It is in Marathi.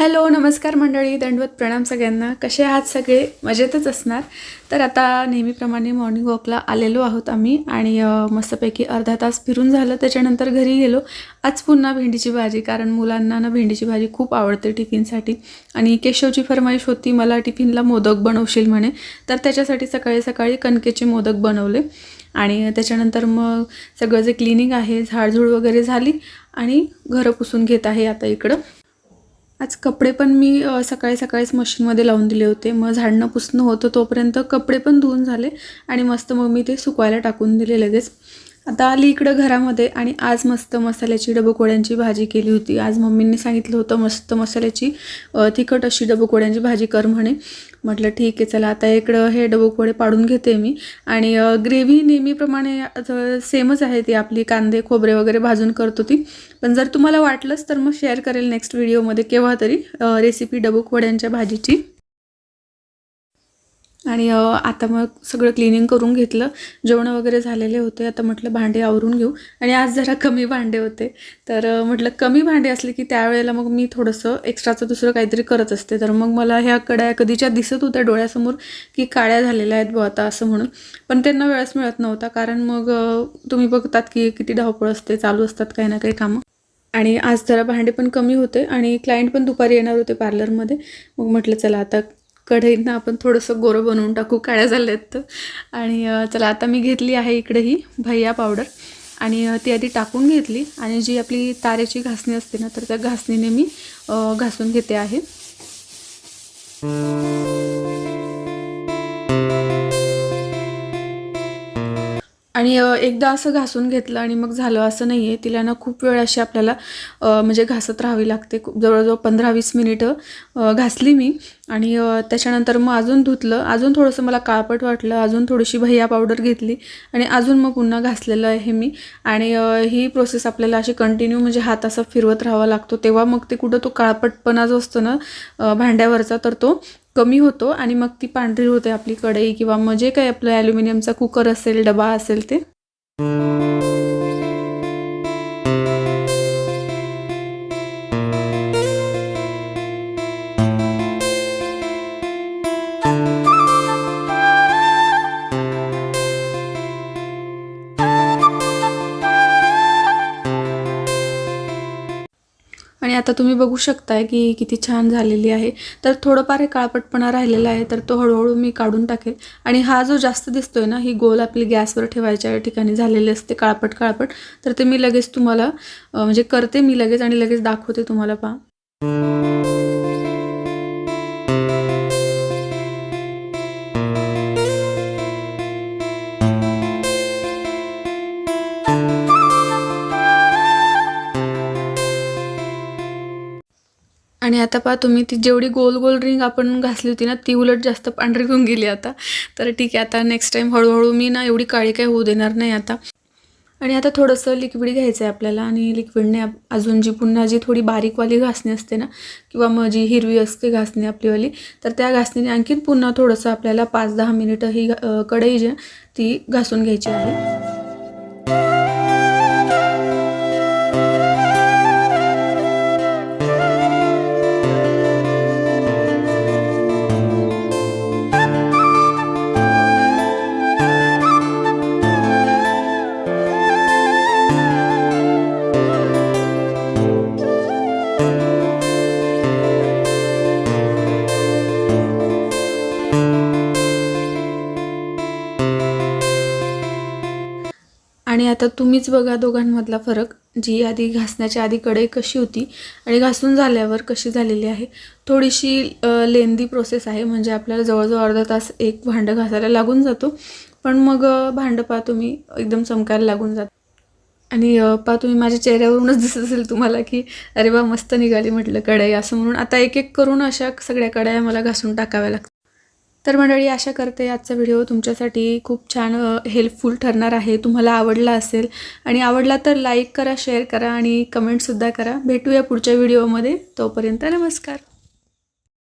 हॅलो नमस्कार मंडळी दंडवत प्रणाम सगळ्यांना. कसे आहात सगळे? मजेतच असणार. तर आता नेहमीप्रमाणे मॉर्निंग वॉकला आलेलो आहोत आम्ही आणि मस्तपैकी अर्धा तास फिरून झालं. त्याच्यानंतर घरी गेलो. आज पुन्हा भेंडीची भाजी कारण मुलांना ना भेंडीची भाजी खूप आवडते टिफिनसाठी. आणि केशवची फरमाईश होती मला टिफिनला मोदक बनवशील म्हणे. तर त्याच्यासाठी सकाळी सकाळी कणकेचे मोदक बनवले. आणि त्याच्यानंतर मग सगळं जे क्लिनिंग आहे झाडझूड वगैरे झाली आणि घरं पुसून घेत आहे आता इकडं. आज कपडे पण मी सकाळी सकाळीच मशीनमध्ये लावून दिले होते. मग झाडणं पुसणं होतं तोपर्यंत कपडे पण धुवून झाले आणि मस्त मग मी ते सुकवायला टाकून दिले लगेच. आता आली इकडं घरामध्ये आणि आज मस्त मसाल्याची डबकोड्यांची भाजी केली होती. आज मम्मींनी सांगितलं होतं मस्त मसाल्याची तिखट अशी डबकोड्यांची भाजी कर म्हणे. म्हटलं ठीक आहे चला आता इकडं हे डबकोडे पाडून घेते मी. आणि ग्रेव्ही नेहमीप्रमाणे आता सेमच आहे ती आपली कांदे खोबरे वगैरे भाजून करतो ती पण जर तुम्हाला वाटलंच तर मग शेअर करेल नेक्स्ट व्हिडिओमध्ये केव्हा तरी रेसिपी डबकोड्यांच्या भाजीची. आणि आता मग सगळं क्लिनिंग करून घेतलं. जेवणं वगैरे झालेले होते. आता म्हटलं भांडे आवरून घेऊ. आणि आज जरा कमी भांडे होते. तर म्हटलं कमी भांडे असले की त्यावेळेला मग मी थोडंसं एक्स्ट्राचं दुसरं काहीतरी करत असते. तर मग मला ह्या कड्या कधीच्या दिसत होत्या डोळ्यासमोर की काळ्या झालेल्या आहेत बुवा आता असं म्हणून. पण त्यांना वेळच मिळत नव्हता. कारण मग तुम्ही बघतात की किती धावपळ असते चालू असतात काही ना काही कामं. आणि आज जरा भांडे पण कमी होते. आणि क्लायंट पण दुपारी येणार होते पार्लरमध्ये. मग म्हटलं चला आता कढईनं आपण थोडंसं गोरं बनवून टाकू काळ्या झाल्या आहेत तर. आणि चला आता मी घेतली आहे इकडे ही भैया पावडर आणि ती आधी टाकून घेतली. आणि जी आपली तारेची घासणी असते ना तर त्या घासणीने मी घासून घेते आहे. आणि एकदा असं घासून घेतलं आणि मग झालं असं नाही आहे तिला ना खूप वेळ अशी आपल्याला म्हणजे घासत राहावी लागते. खूप जवळजवळ पंधरा वीस मिनिटं घासली मी. आणि त्याच्यानंतर मग अजून धुतलं. अजून थोडंसं मला काळपट वाटलं. अजून थोडीशी भैया पावडर घेतली आणि अजून मग पुन्हा घासलेलं आहे मी. आणि ही प्रोसेस आपल्याला अशी कंटिन्यू म्हणजे हात असा फिरवत राहावा लागतो. तेव्हा मग ते कुठं तो काळपटपणा जो असतो ना भांड्यावरचा तर तो कमी होतो आणि मग ती पांढरी होते आपली कढई किंवा मग जे काही आपलं ॲल्युमिनियमचा कुकर असेल डबा असेल ते. आता तुम्ही बघू शकताय की किती छान झालेली आहे. तर थोडंफार हे काळपटपणा राहिलेला आहे तर तो हळूहळू मी काढून टाकेल. आणि हा जो जास्त दिसतोय ना ही गोल आपली गॅसवर ठेवायच्या ठिकाणी झालेली असते काळपट काळपट. तर ते मी लगेच तुम्हाला म्हणजे करते मी लगेच आणि लगेच दाखवते तुम्हाला पहा. आणि आता पहा तुम्ही ती जेवढी गोल गोल रिंग आपण घासली होती ना ती उलट जास्त पांढरी होऊन गेली आता. तर ठीक आहे आता नेक्स्ट टाईम हळूहळू मी ना एवढी काळी काही होऊ देणार नाही आता. आणि आता थोडंसं लिक्विड घ्यायचं आहे आपल्याला आणि लिक्विडने अजून जी पुन्हा जी थोडी बारीकवाली घासणी असते ना किंवा मग जी हिरवी असते घासणी आपलीवाली तर त्या घासणीने आणखीन पुन्हा थोडंसं आपल्याला पाच दहा मिनिटं ही कढई जी ती घासून घ्यायची आहे. आणि आता तुम्हीच बघा दोघांमधला फरक जी आधी घासण्याच्या आधी कढई कशी होती आणि घासून झाल्यावर कशी झालेली आहे. थोडीशी लेंदी प्रोसेस आहे म्हणजे आपल्याला जवळजवळ अर्धा तास एक भांडं घासायला लागून जातो. पण मग भांडं पहा तुम्ही एकदम चमकायला लागून जात. आणि पा पहा तुम्ही माझ्या चेहऱ्यावरूनच दिसत असेल तुम्हाला की अरे वा मस्त निघाली म्हटलं कढई असं म्हणून. आता एक एक करून अशा सगळ्या कढया मला घासून टाकाव्या लागतात. तर मंडळी आशा करते आजचा व्हिडिओ तुमच्यासाठी खूप छान हेल्पफुल ठरणार आहे. तुम्हाला आवडला असेल आणि आवडला तर लाईक करा शेअर करा आणि कमेंटसुद्धा करा. भेटूया पुढच्या व्हिडिओमध्ये. तोपर्यंत नमस्कार.